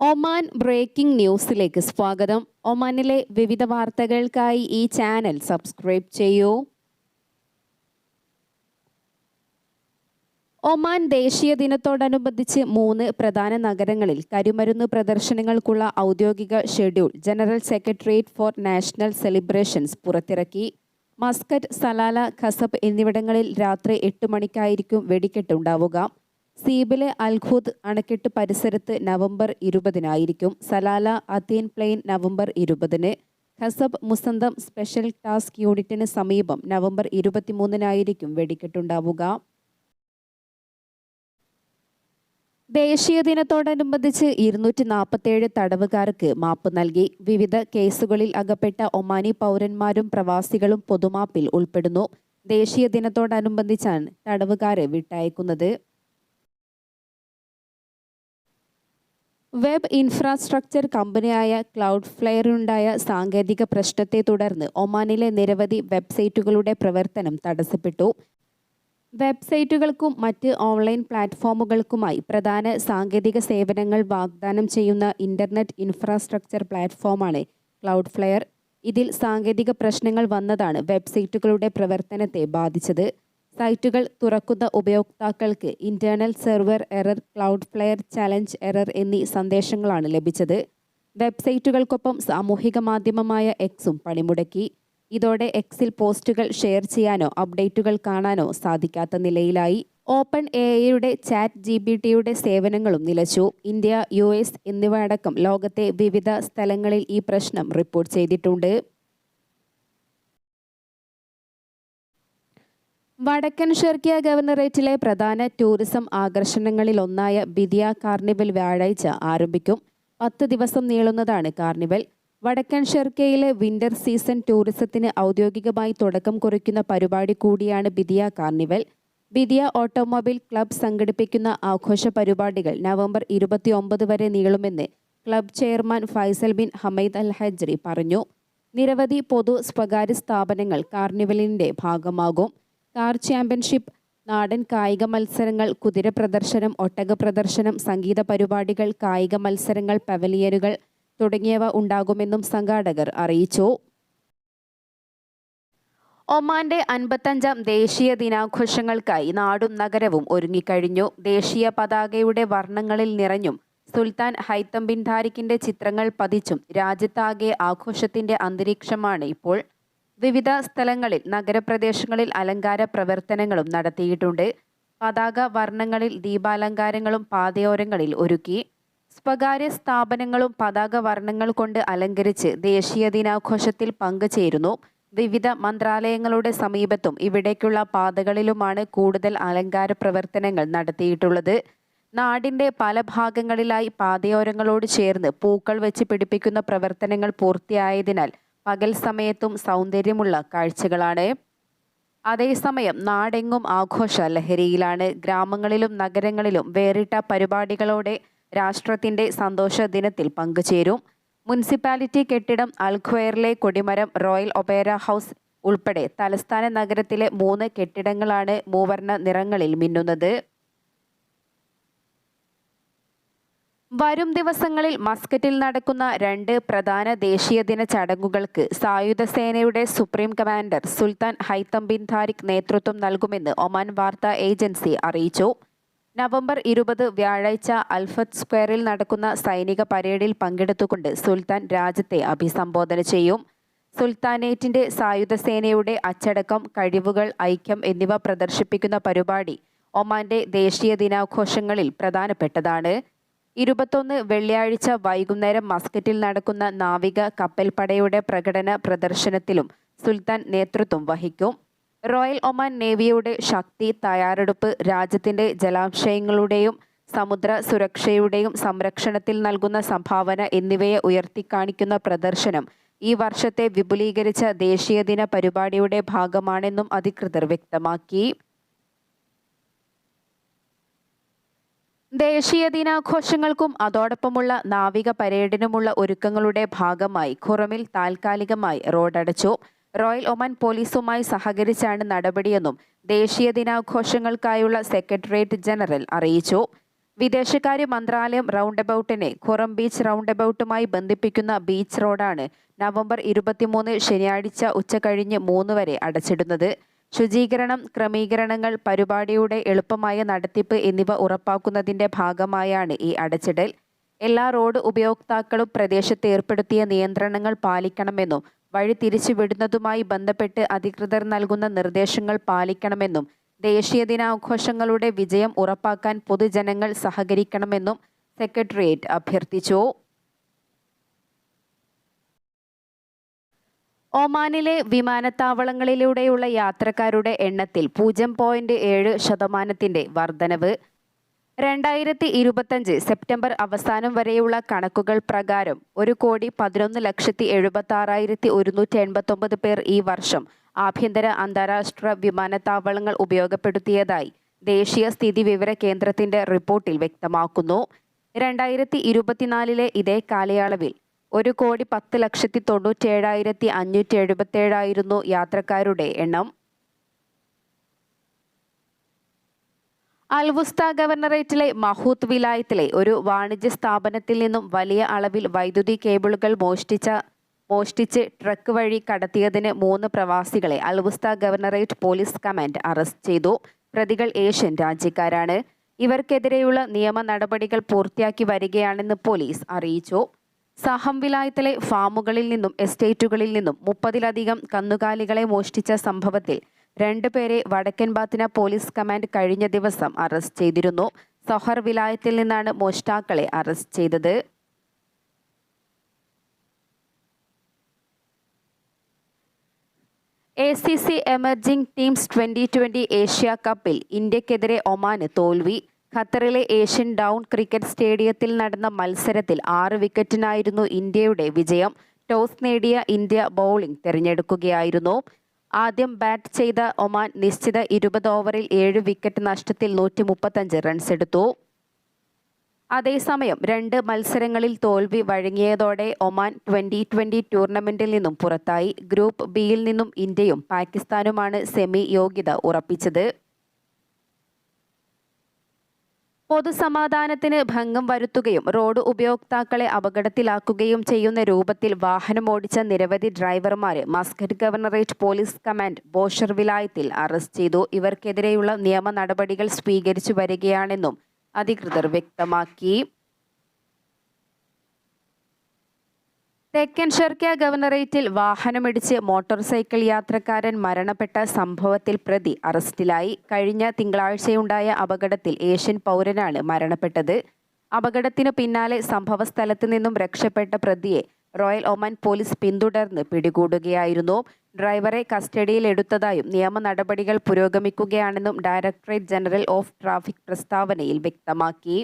Oman breaking ന്യൂസിലേക്ക് സ്വാഗതം. ഒമാനിലെ വിവിധ വാർത്തകൾക്കായി ഈ ചാനൽ സബ്സ്ക്രൈബ് ചെയ്യൂ. ഒമാൻ ദേശീയ ദിനത്തോടനുബന്ധിച്ച് മൂന്ന് പ്രധാന നഗരങ്ങളിൽ കരിമരുന്ന് പ്രദർശനങ്ങൾക്കുള്ള ഔദ്യോഗിക schedule general secretariat for national celebrations പുറത്തിറക്കി. മസ്കറ്റ് സലാല ഖസബ് എന്നിവിടങ്ങളിൽ രാത്രി എട്ട് മണിക്കായിരിക്കും വെടിക്കെട്ടുണ്ടാവുക സീബിലെ അൽഖുദ് അണക്കെട്ട് പരിസരത്ത് നവംബർ ഇരുപതിനായിരിക്കും. സലാല അത്തീൻ പ്ലെയിൻ നവംബർ ഇരുപതിന്. ഹസബ് മുസന്തം സ്പെഷ്യൽ ടാസ്ക് യൂണിറ്റിന് സമീപം നവംബർ ഇരുപത്തിമൂന്നിനായിരിക്കും വെടിക്കെട്ടുണ്ടാവുക. ദേശീയ ദിനത്തോടനുബന്ധിച്ച് ഇരുന്നൂറ്റി നാൽപ്പത്തേഴ് തടവുകാർക്ക് മാപ്പ് നൽകി. വിവിധ കേസുകളിൽ അകപ്പെട്ട ഒമാനി പൗരന്മാരും പ്രവാസികളും പൊതുമാപ്പിൽ ഉൾപ്പെടുന്നു. ദേശീയ ദിനത്തോടനുബന്ധിച്ചാണ് തടവുകാരെ വിട്ടയക്കുന്നത്. വെബ് ഇൻഫ്രാസ്ട്രക്ചർ കമ്പനിയായ ക്ലൗഡ് ഫ്ലെയറിനുണ്ടായ സാങ്കേതിക പ്രശ്നത്തെ തുടർന്ന് ഒമാനിലെ നിരവധി വെബ്സൈറ്റുകളുടെ പ്രവർത്തനം തടസ്സപ്പെട്ടു. വെബ്സൈറ്റുകൾക്കും മറ്റ് ഓൺലൈൻ പ്ലാറ്റ്ഫോമുകൾക്കുമായി പ്രധാന സാങ്കേതിക സേവനങ്ങൾ വാഗ്ദാനം ചെയ്യുന്ന ഇന്റർനെറ്റ് ഇൻഫ്രാസ്ട്രക്ചർ പ്ലാറ്റ്ഫോമാണ് ക്ലൗഡ് ഫ്ലെയർ ഇതിൽ സാങ്കേതിക പ്രശ്നങ്ങൾ വന്നതാണ് വെബ്സൈറ്റുകളുടെ പ്രവർത്തനത്തെ ബാധിച്ചത്. സൈറ്റുകൾ തുറക്കുന്ന ഉപയോക്താക്കൾക്ക് internal server error Cloudflare challenge error എന്നീ സന്ദേശങ്ങളാണ് ലഭിച്ചത്. വെബ്സൈറ്റുകൾക്കൊപ്പം സാമൂഹിക മാധ്യമമായ എക്സും പണിമുടക്കി. ഇതോടെ എക്സിൽ പോസ്റ്റുകൾ ഷെയർ ചെയ്യാനോ അപ്ഡേറ്റുകൾ കാണാനോ സാധിക്കാത്ത നിലയിലായി. ഓപ്പൺ എ ഐയുടെ ചാറ്റ് ജി ബി ടിയുടെ സേവനങ്ങളും നിലച്ചു. ഇന്ത്യ യു എസ് എന്നിവ അടക്കം ലോകത്തെ വിവിധ സ്ഥലങ്ങളിൽ ഈ പ്രശ്നം റിപ്പോർട്ട് ചെയ്തിട്ടുണ്ട്. വടക്കൻ ഷെർക്കിയ ഗവർണറേറ്റിലെ പ്രധാന ടൂറിസം ആകർഷണങ്ങളിൽ ഒന്നായ ബിദിയ കാർണിവൽ വ്യാഴാഴ്ച ആരംഭിക്കും. പത്ത് ദിവസം നീളുന്നതാണ് കാർണിവൽ. വടക്കൻ ഷെർക്കയിലെ വിന്റർ സീസൺ ടൂറിസത്തിന് ഔദ്യോഗികമായി തുടക്കം കുറിക്കുന്ന പരിപാടി കൂടിയാണ് Bidiya carnival. Bidiya automobile club സംഘടിപ്പിക്കുന്ന ആഘോഷ പരിപാടികൾ നവംബർ ഇരുപത്തിയൊമ്പത് വരെ നീളുമെന്ന് club chairman Faisal bin Hamaid Al Hajri പറഞ്ഞു. നിരവധി പൊതു സ്വകാര്യ സ്ഥാപനങ്ങൾ കാർണിവലിന്റെ ഭാഗമാകും. കാർ ചാമ്പ്യൻഷിപ്പ് നാടൻ കായിക മത്സരങ്ങൾ കുതിര പ്രദർശനം ഒട്ടക പ്രദർശനം സംഗീത പരിപാടികൾ കായിക മത്സരങ്ങൾ പവലിയനുകൾ തുടങ്ങിയവ ഉണ്ടാകുമെന്നും സംഘാടകർ അറിയിച്ചു. ഒമാന്റെ അൻപത്തഞ്ചാം ദേശീയ ദിനാഘോഷങ്ങൾക്കായി നാടും നഗരവും ഒരുങ്ങിക്കഴിഞ്ഞു. ദേശീയ പതാകയുടെ വർണങ്ങളിൽ നിറഞ്ഞും സുൽത്താൻ ഹൈത്തം ബിൻ ചിത്രങ്ങൾ പതിച്ചും രാജ്യത്താകെ ആഘോഷത്തിന്റെ അന്തരീക്ഷമാണ് ഇപ്പോൾ വിവിധ സ്ഥലങ്ങളിൽ നഗരപ്രദേശങ്ങളിൽ അലങ്കാര പ്രവർത്തനങ്ങളും നടത്തിയിട്ടുണ്ട്. പതാക വർണങ്ങളിൽ ദീപാലങ്കാരങ്ങളും പാതയോരങ്ങളിൽ ഒരുക്കി. സ്വകാര്യ സ്ഥാപനങ്ങളും പതാക വർണങ്ങൾ കൊണ്ട് അലങ്കരിച്ച് ദേശീയ ദിനാഘോഷത്തിൽ പങ്കുചേരുന്നു. വിവിധ മന്ത്രാലയങ്ങളുടെ സമീപത്തും ഇവിടേക്കുള്ള പാതകളിലുമാണ് കൂടുതൽ അലങ്കാര പ്രവർത്തനങ്ങൾ നടത്തിയിട്ടുള്ളത്. നാടിന്റെ പല ഭാഗങ്ങളിലായി പാതയോരങ്ങളോട് ചേർന്ന് പൂക്കൾ വെച്ച് പിടിപ്പിക്കുന്ന പ്രവർത്തനങ്ങൾ പൂർത്തിയായതിനാൽ പകൽ സമയത്തും സൗന്ദര്യമുള്ള കാഴ്ചകളാണ്. അതേസമയം നാടെങ്ങും ആഘോഷ ലഹരിയിലാണ്. ഗ്രാമങ്ങളിലും നഗരങ്ങളിലും വേറിട്ട പരിപാടികളോടെ രാഷ്ട്രത്തിന്റെ സന്തോഷ ദിനത്തിൽ പങ്കുചേരും. മുനിസിപ്പാലിറ്റി കെട്ടിടം അൽഖ്വയറിലെ കൊടിമരം റോയൽ ഒപേര ഹൗസ് ഉൾപ്പെടെ തലസ്ഥാന നഗരത്തിലെ മൂന്ന് കെട്ടിടങ്ങളാണ് മൂവർണ നിറങ്ങളിൽ മിന്നുന്നത്. വരും ദിവസങ്ങളിൽ മസ്കറ്റിൽ നടക്കുന്ന രണ്ട് പ്രധാന ദേശീയ ദിന ചടങ്ങുകൾക്ക് സായുധ സേനയുടെ supreme commander Sultan Haitham bin Tariq നേതൃത്വം നൽകുമെന്ന് ഒമാൻ വാർത്താ ഏജൻസി അറിയിച്ചു. നവംബർ ഇരുപത് വ്യാഴാഴ്ച അൽഫത്ത് സ്ക്വയറിൽ നടക്കുന്ന സൈനിക പരേഡിൽ പങ്കെടുത്തുകൊണ്ട് സുൽത്താൻ രാജ്യത്തെ അഭിസംബോധന ചെയ്യും. സുൽത്താനേറ്റിന്റെ സായുധ സേനയുടെ അച്ചടക്കം കഴിവുകൾ ഐക്യം എന്നിവ പ്രദർശിപ്പിക്കുന്ന പരിപാടി ഒമാന്റെ ദേശീയ ദിനാഘോഷങ്ങളിൽ പ്രധാനപ്പെട്ടതാണ്. ഇരുപത്തൊന്ന് വെള്ളിയാഴ്ച വൈകുന്നേരം മസ്കറ്റിൽ നടക്കുന്ന നാവിക കപ്പൽപ്പടയുടെ പ്രകടന പ്രദർശനത്തിലും സുൽത്താൻ നേതൃത്വം വഹിക്കും. റോയൽ ഒമാൻ നേവിയുടെ ശക്തി തയ്യാറെടുപ്പ് രാജ്യത്തിന്റെ ജലാശയങ്ങളുടെയും സമുദ്ര സുരക്ഷയുടെയും സംരക്ഷണത്തിൽ നൽകുന്ന സംഭാവന എന്നിവയെ ഉയർത്തിക്കാണിക്കുന്ന പ്രദർശനം ഈ വർഷത്തെ വിപുലീകരിച്ച ദേശീയ ദിന പരിപാടിയുടെ ഭാഗമാണെന്നും അധികൃതർ വ്യക്തമാക്കി. ദേശീയ ദിനാഘോഷങ്ങൾക്കും അതോടൊപ്പമുള്ള നാവിക പരേഡിനുമുള്ള ഒരുക്കങ്ങളുടെ ഭാഗമായി ഖുറമിൽ താൽക്കാലികമായി റോഡടച്ചു. റോയൽ ഒമാൻ പോലീസുമായി സഹകരിച്ചാണ് നടപടിയെന്നും ദേശീയ ദിനാഘോഷങ്ങൾക്കായുള്ള സെക്രട്ടേറിയറ്റ് ജനറൽ അറിയിച്ചു. വിദേശകാര്യ മന്ത്രാലയം റൗണ്ട് എബൌട്ടിനെ ഖുറം ബീച്ച് റൗണ്ട് എബൌട്ടുമായി ബന്ധിപ്പിക്കുന്ന ബീച്ച് റോഡാണ് നവംബർ ഇരുപത്തിമൂന്ന് ശനിയാഴ്ച ഉച്ചകഴിഞ്ഞ് മൂന്ന് വരെ അടച്ചിടുന്നത്. ശുചീകരണം ക്രമീകരണങ്ങൾ പരിപാടിയുടെ എളുപ്പമായ നടത്തിപ്പ് എന്നിവ ഉറപ്പാക്കുന്നതിന്റെ ഭാഗമായാണ് ഈ അടച്ചിടൽ. എല്ലാ റോഡ് ഉപയോക്താക്കളും പ്രദേശത്ത് ഏർപ്പെടുത്തിയ നിയന്ത്രണങ്ങൾ പാലിക്കണമെന്നും വഴി തിരിച്ചുവിടുന്നതുമായി ബന്ധപ്പെട്ട് അധികൃതർ നൽകുന്ന നിർദ്ദേശങ്ങൾ പാലിക്കണമെന്നും ദേശീയ ദിനാഘോഷങ്ങളുടെ വിജയം ഉറപ്പാക്കാൻ പൊതുജനങ്ങൾ സഹകരിക്കണമെന്നും സെക്രട്ടേറിയറ്റ് അഭ്യർത്ഥിച്ചു. ഒമാനിലെ വിമാനത്താവളങ്ങളിലൂടെയുള്ള യാത്രക്കാരുടെ എണ്ണത്തിൽ പൂജ്യം പോയിന്റ് ഏഴ് ശതമാനത്തിന്റെ വർധനവ്. രണ്ടായിരത്തി ഇരുപത്തഞ്ച് സെപ്റ്റംബർ അവസാനം വരെയുള്ള കണക്കുകൾ പ്രകാരം ഒരു കോടി പതിനൊന്ന് ലക്ഷത്തി എഴുപത്തി ആറായിരത്തി ഒരുന്നൂറ്റി എൺപത്തൊമ്പത് പേർ ഈ വർഷം ആഭ്യന്തര അന്താരാഷ്ട്ര വിമാനത്താവളങ്ങൾ ഉപയോഗപ്പെടുത്തിയതായി ദേശീയ സ്ഥിതി വിവര കേന്ദ്രത്തിന്റെ റിപ്പോർട്ടിൽ വ്യക്തമാക്കുന്നു. രണ്ടായിരത്തി ഇരുപത്തിനാലിലെ ഇതേ കാലയളവിൽ ഒരു കോടി പത്ത് ലക്ഷത്തി തൊണ്ണൂറ്റേഴായിരത്തി അഞ്ഞൂറ്റി എഴുപത്തേഴായിരുന്നു യാത്രക്കാരുടെ എണ്ണം. അൽവുസ്ത ഗവർണറേറ്റിലെ മഹൂത്ത് വിലായത്തിലെ ഒരു വാണിജ്യ സ്ഥാപനത്തിൽ നിന്നും വലിയ അളവിൽ വൈദ്യുതി കേബിളുകൾ മോഷ്ടിച്ച മോഷ്ടിച്ച് ട്രക്ക് വഴി കടത്തിയതിന് മൂന്ന് പ്രവാസികളെ Al Wusta governorate police command arrest ചെയ്തു. പ്രതികൾ ഏഷ്യൻ രാജ്യക്കാരാണ്. ഇവർക്കെതിരെയുള്ള നിയമ നടപടികൾ പൂർത്തിയാക്കി വരികയാണെന്ന് പോലീസ് അറിയിച്ചു. സഹം വിലായത്തിലെ ഫാമുകളിൽ നിന്നും എസ്റ്റേറ്റുകളിൽ നിന്നും മുപ്പതിലധികം കന്നുകാലികളെ മോഷ്ടിച്ച സംഭവത്തിൽ രണ്ടുപേരെ വടക്കൻ ബാത്തിന പോലീസ് കമാൻഡ് കഴിഞ്ഞ ദിവസം അറസ്റ്റ് ചെയ്തിരുന്നു. സൊഹർ വിലായത്തിൽ നിന്നാണ് മോഷ്ടാക്കളെ അറസ്റ്റ് ചെയ്തത്. A C C emerging teams twenty twenty Asia കപ്പിൽ ഇന്ത്യക്കെതിരെ ഒമാന് തോൽവി. ഖത്തറിലെ ഏഷ്യൻ ഡൗൺ ക്രിക്കറ്റ് സ്റ്റേഡിയത്തിൽ നടന്ന മത്സരത്തിൽ ആറ് വിക്കറ്റിനായിരുന്നു ഇന്ത്യയുടെ വിജയം. ടോസ് നേടിയ ഇന്ത്യ ബൗളിംഗ് തിരഞ്ഞെടുക്കുകയായിരുന്നു. ആദ്യം ബാറ്റ് ചെയ്ത ഒമാൻ നിശ്ചിത ഇരുപത് ഓവറിൽ ഏഴ് വിക്കറ്റ് നഷ്ടത്തിൽ നൂറ്റി മുപ്പത്തഞ്ച് റൺസ് എടുത്തു. അതേസമയം രണ്ട് മത്സരങ്ങളിൽ തോൽവി വഴങ്ങിയതോടെ ഒമാൻ ട്വന്റി ട്വന്റി ടൂർണമെന്റിൽ നിന്നും പുറത്തായി. ഗ്രൂപ്പ് ബിയിൽ നിന്നും ഇന്ത്യയും പാകിസ്ഥാനുമാണ് സെമി യോഗ്യത ഉറപ്പിച്ചത്. പൊതുസമാധാനത്തിന് ഭംഗം വരുത്തുകയും റോഡ് ഉപയോക്താക്കളെ അപകടത്തിലാക്കുകയും ചെയ്യുന്ന രൂപത്തിൽ വാഹനം ഓടിച്ച നിരവധി ഡ്രൈവർമാരെ Muscat governorate police command Bausher വിലായത്തിൽ arrest ചെയ്തു. ഇവർക്കെതിരെയുള്ള നിയമ നടപടികൾ സ്വീകരിച്ചു വരികയാണെന്നും അധികൃതർ വ്യക്തമാക്കി. തെക്കൻ ഷെർക്ക ഗവർണറേറ്റിൽ വാഹനമിടിച്ച് മോട്ടോർ സൈക്കിൾ യാത്രക്കാരൻ മരണപ്പെട്ട സംഭവത്തിൽ പ്രതി അറസ്റ്റിലായി. കഴിഞ്ഞ തിങ്കളാഴ്ചയുണ്ടായ അപകടത്തിൽ ഏഷ്യൻ പൗരനാണ് മരണപ്പെട്ടത്. അപകടത്തിനു പിന്നാലെ സംഭവ സ്ഥലത്ത് നിന്നും രക്ഷപ്പെട്ട പ്രതിയെ റോയൽ ഒമാൻ പോലീസ് പിന്തുടർന്ന് പിടികൂടുകയായിരുന്നു. ഡ്രൈവറെ കസ്റ്റഡിയിൽ എടുത്തതായും നിയമ നടപടികൾ പുരോഗമിക്കുകയാണെന്നും ഡയറക്ടറേറ്റ് ജനറൽ ഓഫ് ട്രാഫിക് പ്രസ്താവനയിൽ വ്യക്തമാക്കി.